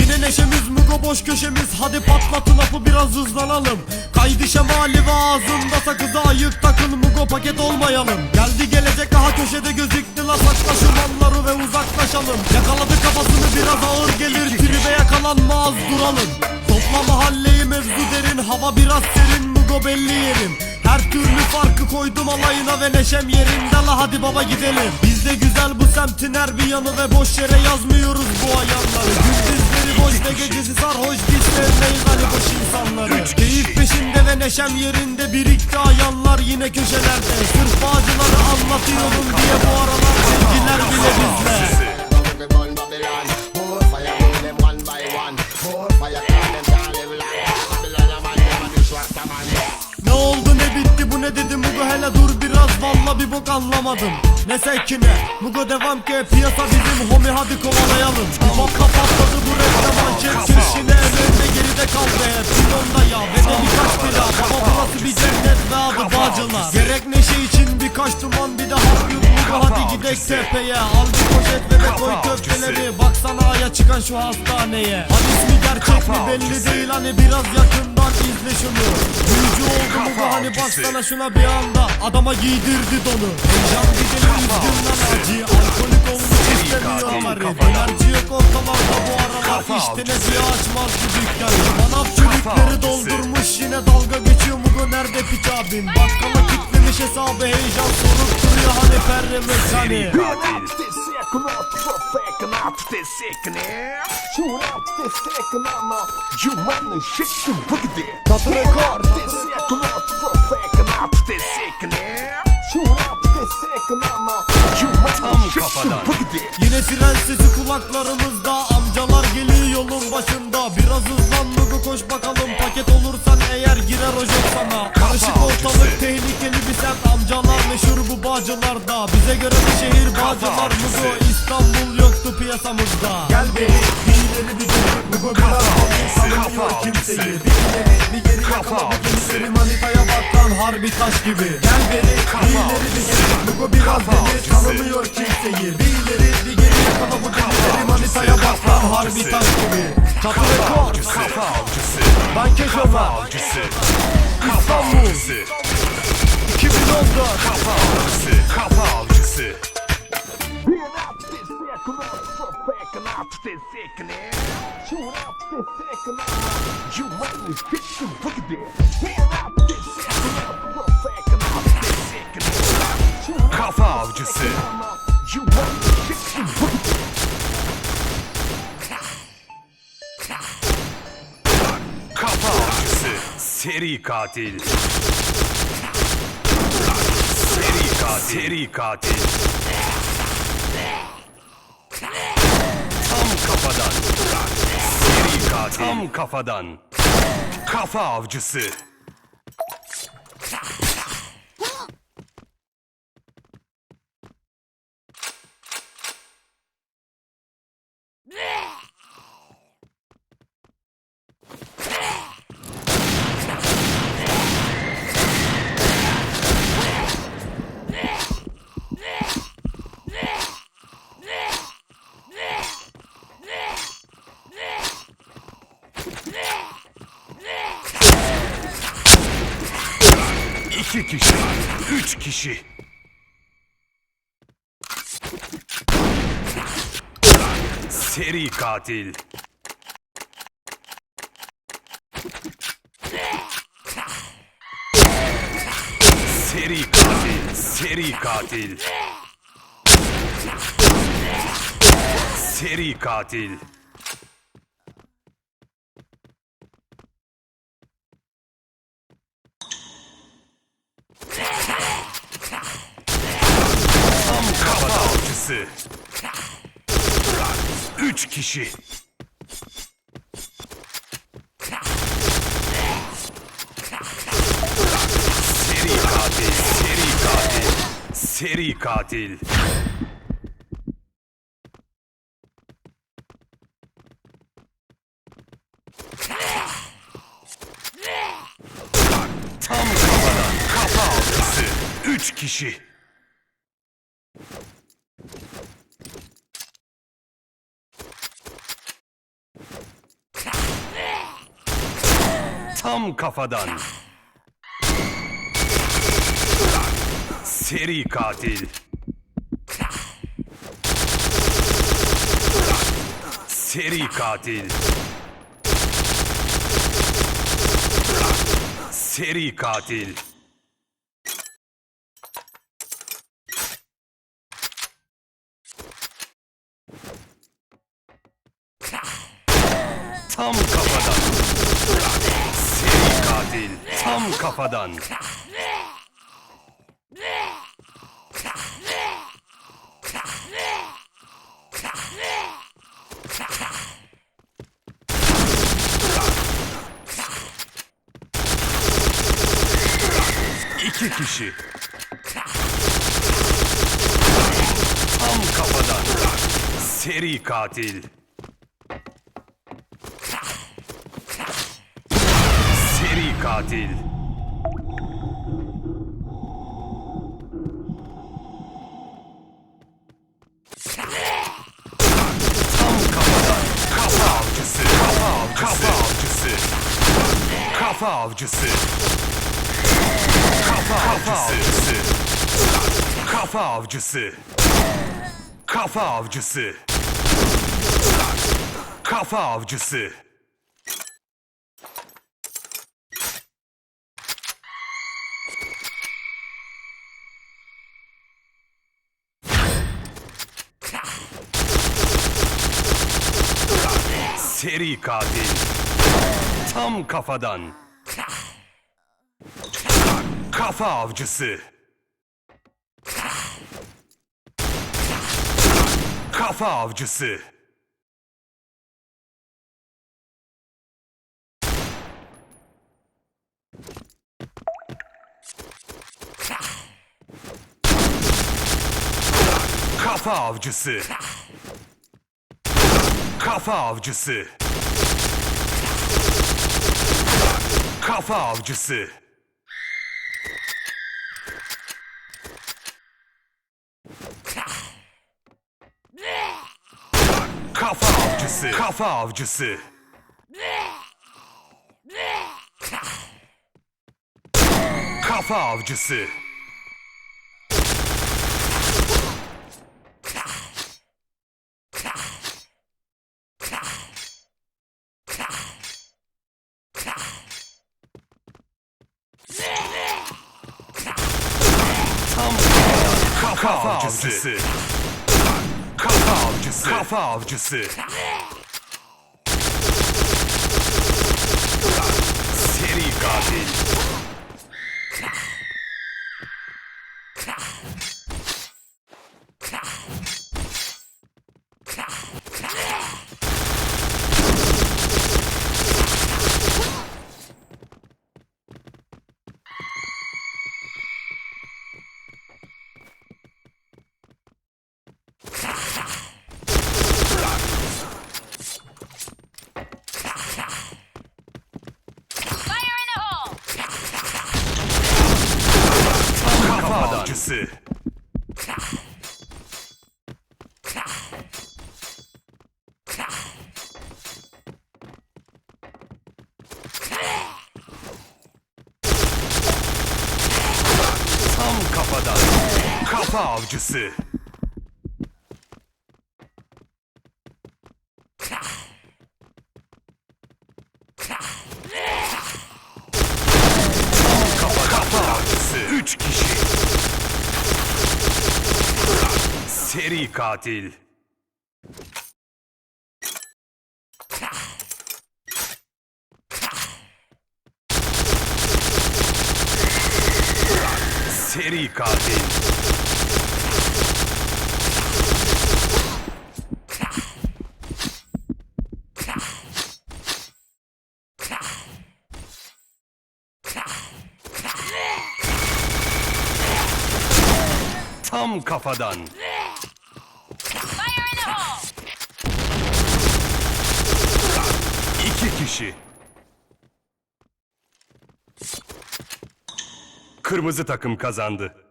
Yine neşemiz Mugo boş köşemiz? Hadi patlatın lafı biraz hızlanalım. Kaydı şemali ve ağzında sakızı ayık takın Mugo paket olmayalım. Geldi gelecek daha köşede gözüktü la sakla şu malları ve uzaklaşalım. Yakaladı kafasını biraz ağır gelir. Tribe yakalanmaz duralım. Topla mahalleyi mevzu derin. Hava biraz koydum alayına ve neşem yerinde. La hadi baba gidelim. Bizde güzel bu semtin her bir yanı ve boş yere yazmıyoruz bu ayanları Gündüzleri boş ve gecesi sarhoş dişlerine hani boş insanları. Keyif peşinde ve neşem yerinde birikti ayanlar yine köşelerde. Sırf bağcıları anlatıyorum diye bu aralar sevgiler bile bizle Ne sekine Mugo devam ki piyasa bizim homi hadi kovalayalım. Hopla patladı bu reklam anket Kirşine önde geride kaldı. Hep Sinonda ya ve de birkaç bira. Baba burası bir cennet ve adı Bağcılar. Gerek neşe için birkaç duman bir de hap yok Mugo hadi gidek tepeye. Al bir poşet ve de koy köfteleri. Baksana aya çıkan şu hastaneye. Hani ismi gerçek mi belli değil. Hani biraz yakından izle şunu. Büyücü oldu mu bu? Hani baksana şuna bir anda. Adama giydirdi donu. Heyecan gideli üzgün lan acı Alkolik olmuş istemiyorlar Dönerci yok ortalarda bu aralar İşte ne diye açmaz bu dükkanı Manaf çürükleri doldurmuş yine dalga geçiyor mu bu nerede piç abin Bakkala kitlemiş hesabı heyecan sorup duruyor hani perre mekani This second off for Yine fren sesi kulaklarımızda Bize göre bir şehir bağcılar Nugu İstanbul yoktu piyasamızda Gel beri bir ileri bir geri Nugu biraz tanımıyor kimseyi Bir ileri bir geri yakala bu gençleri Manitaya bak lan harbi taş gibi Gel beri bir ileri bir geri Nugu biraz deli tanımıyor kimseyi Bir ileri bir geri yakala bu gençleri Manitaya bak lan harbi taş gibi Çatı rekor avcısı, İstanbul avcısı, 2014 kafa avcısı, kafa avcısı. Out Kafa avcısı, kafa avcısı, seri katil. Seri katil. Tam kafadan. Seri katil, tam kafadan. Kafa avcısı. İki kişi, üç kişi. Seri katil. Seri katil, seri katil. Seri katil. Tam kafa avcısı. Üç kişi. Seri katil, seri katil, seri katil. Tam kafadan kafa avcısı. Üç kişi. Tam kafadan. Seri katil. Seri katil. Seri katil. Tam kafadan. Tam kafadan. İki kişi. Tam kafadan. Seri katil. Seri katil. Tam kafadan. Kafa avcısı. Kafa avcısı. Kafa avcısı. Kafa avcısı. Kafa avcısı. Kafa avcısı. Kafa avcısı. Kafa avcısı. Seri katil. Tam kafadan. Kafa avcısı. Kafa avcısı. Kafa avcısı. Kafa avcısı. Kafa avcısı. Kafa avcısı. Kafa avcısı. Kafa avcısı. Tam kafadan. Kafa avcısı. Kafa avcısı. Kafa avcısı. Seri katil. Burası. Tam kafadan. Kafa avcısı. Üç kişi. Seri katil. Seri katil. Tam kafadan. İki kişi. Kırmızı takım kazandı.